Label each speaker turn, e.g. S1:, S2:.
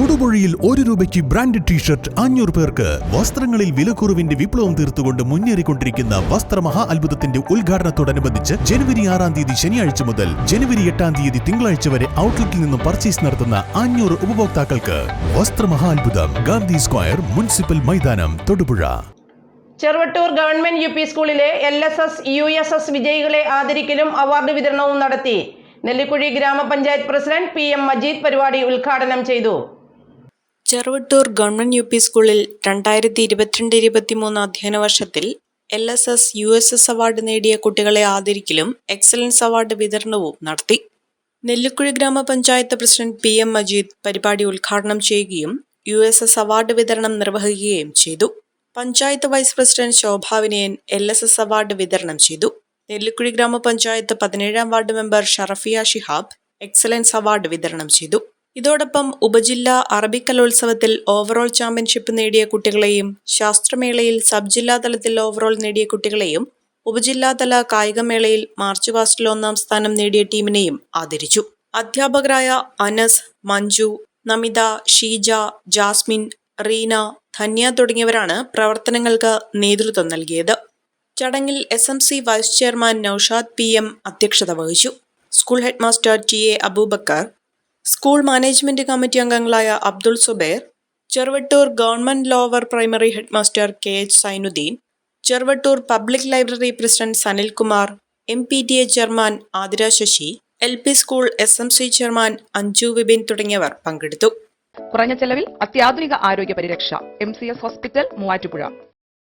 S1: തൊടുപുഴയിൽ ഒരു രൂപയ്ക്ക് ബ്രാൻഡഡ് ടീഷർട്ട് അഞ്ഞൂറ് പേർക്ക്. വസ്ത്രങ്ങളിൽ വിലക്കുറവിന്റെ വിപ്ലവം തീർത്തുകൊണ്ട് മുന്നേറിക്കൊണ്ടിരിക്കുന്ന വസ്ത്രമഹാ അത്ഭുതത്തിന്റെ ഉദ്ഘാടനത്തോടനുബന്ധിച്ച് ജനുവരി ആറാം തീയതി ശനിയാഴ്ച മുതൽ ജനുവരി എട്ടാം തീയതി തിങ്കളാഴ്ച വരെ ഔട്ട്ലെറ്റിൽ നിന്നും പർച്ചേസ് നടത്തുന്ന അഞ്ഞൂറ് ഉപഭോക്താക്കൾക്ക് വസ്ത്രമഹാ അത്ഭുതം. ഗാന്ധി സ്ക്വയർ മുനിസിപ്പൽ മൈതാനം Thodupuzha.
S2: Cheruvattoor government U P സ്കൂളിലെ L S S U S S വിജയികളെ ആദരിക്കലും അവാർഡ് വിതരണവും നടത്തി. നെല്ലിക്കുഴി ഗ്രാമപഞ്ചായത്ത് പ്രസിഡന്റ് പി എം മജീദ് പരിപാടി ഉദ്ഘാടനം ചെയ്തു.
S3: ചെറുവട്ടൂർ ഗവൺമെന്റ് യു പി സ്കൂളിൽ രണ്ടായിരത്തി ഇരുപത്തിരണ്ട് ഇരുപത്തിമൂന്ന് അധ്യയന വർഷത്തിൽ L S S U S S award നേടിയ കുട്ടികളെ ആദരിക്കലും എക്സലൻസ് അവാർഡ് വിതരണവും നടത്തി. നെല്ലിക്കുഴി ഗ്രാമപഞ്ചായത്ത് പ്രസിഡന്റ് പി എം മജീദ് പരിപാടി ഉദ്ഘാടനം ചെയ്യുകയും യു എസ് എസ് അവാർഡ് വിതരണം നിർവഹിക്കുകയും ചെയ്തു. Panchayat vice president Shobhavinayan L S S award വിതരണം ചെയ്തു. നെല്ലിക്കുഴി ഗ്രാമപഞ്ചായത്ത് പതിനേഴാം ward member Sharafiya Shihab excellence award വിതരണം ചെയ്തു. ഇതോടൊപ്പം ഉപജില്ലാ അറബിക്കലോത്സവത്തിൽ ഓവറോൾ ചാമ്പ്യൻഷിപ്പ് നേടിയ കുട്ടികളെയും ശാസ്ത്രമേളയിൽ സബ് ജില്ലാ തലത്തിൽ ഓവറോൾ നേടിയ കുട്ടികളെയും ഉപജില്ലാതല കായികമേളയിൽ മാർച്ച് പാസ്റ്റിൽ ഒന്നാം സ്ഥാനം നേടിയ ടീമിനെയും ആദരിച്ചു. അധ്യാപകരായ അനസ് മഞ്ജു നമിത ഷീജ ജാസ്മിൻ റീന ധന്യ തുടങ്ങിയവരാണ് പ്രവർത്തനങ്ങൾക്ക് നേതൃത്വം നൽകിയത്. ചടങ്ങിൽ S M C vice chairman Noushad P M അധ്യക്ഷത വഹിച്ചു. School headmaster T A Abubakar school management committee അംഗങ്ങളായ Abdul Zubair Cheruvattoor government lower primary headmaster K H Sainudheen Cheruvattoor public library president Sanilkumar M P T A chairman Athira Sasi L P school S M C chairman Anju Vibin തുടങ്ങിയവർ പങ്കെടുത്തു.
S4: കുറഞ്ഞ ചെലവിൽ അത്യാധുനിക ആരോഗ്യ പരിരക്ഷ M C S hospital Muvattupuzha.